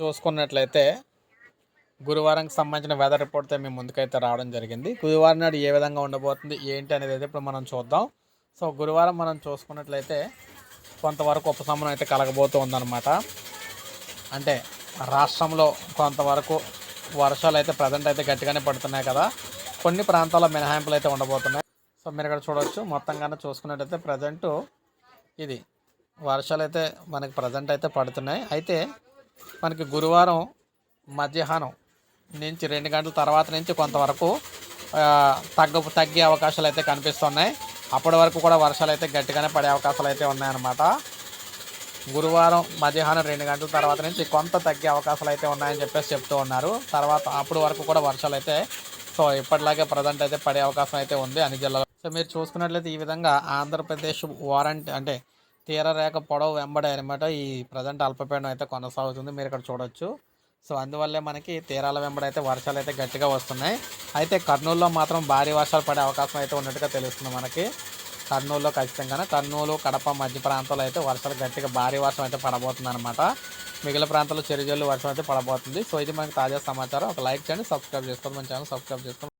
చూసుకున్నట్లయితే గురువారంకి సంబంధించిన వెదర్ రిపోర్ట్తో మేము ముందుకైతే రావడం జరిగింది. గురువారం నాడు ఏ విధంగా ఉండబోతుంది ఏంటి అనేది అయితే ఇప్పుడు మనం చూద్దాం. సో గురువారం మనం చూసుకున్నట్లయితే కొంతవరకు ఉపశమనం అయితే కలగబోతూ ఉందన్నమాట అంటే రాష్ట్రంలో కొంతవరకు వర్షాలు అయితే ప్రజెంట్ అయితే గట్టిగానే పడుతున్నాయి కదా. కొన్ని ప్రాంతాల్లో మినహాయింపులు అయితే ఉండబోతున్నాయి. సో మీరు ఇక్కడ చూడవచ్చు మొత్తంగానే చూసుకున్నట్టయితే ప్రజెంటు ఇది. వర్షాలు అయితే మనకి ప్రజెంట్ అయితే పడుతున్నాయి. అయితే మనకి గురువారం మధ్యాహ్నం నుంచి రెండు గంటల తర్వాత నుంచి కొంతవరకు తగ్గ తగ్గే అవకాశాలు అయితే కనిపిస్తున్నాయి. అప్పటి వరకు కూడా వర్షాలు అయితే గట్టిగానే పడే అవకాశాలు అయితే ఉన్నాయన్నమాట. గురువారం మధ్యాహ్నం రెండు గంటల తర్వాత నుంచి కొంత తగ్గే అవకాశాలు అయితే ఉన్నాయని చెప్పేసి చెప్తూ ఉన్నారు. తర్వాత అప్పటి వరకు కూడా వర్షాలు అయితే సో ఇప్పటిలాగే ప్రజెంట్ అయితే పడే అవకాశం అయితే ఉంది అన్ని జిల్లాలో సో మీరు చూసుకున్నట్లయితే ఈ విధంగా ఆంధ్రప్రదేశ్ వారంట్ అంటే తీరరేఖ పొడవు వెంబడే అనమాట ఈ ప్రజెంట్ అల్పపీడనం అయితే కొనసాగుతుంది. మీరు ఇక్కడ చూడొచ్చు. సో అందువల్లే మనకి తీరాల వెంబడి అయితే వర్షాలు అయితే గట్టిగా వస్తున్నాయి. అయితే కర్నూలులో మాత్రం భారీ వర్షాలు పడే అవకాశం అయితే ఉన్నట్టుగా తెలుస్తుంది మనకి. కర్నూలులో ఖచ్చితంగా కర్నూలు కడప మధ్య ప్రాంతాల్లో అయితే వర్షాలు గట్టిగా భారీ వర్షం అయితే పడబోతుంది అనమాట మిగిలిన ప్రాంతాల్లో చెరుజల్లు వర్షం అయితే పడబోతుంది. సో ఇది మనకి తాజా సమాచారం. ఒక లైక్ చేయండి సబ్స్క్రైబ్ చేసుకోండి. మన ఛానల్ సబ్స్క్రైబ్ చేసుకోండి.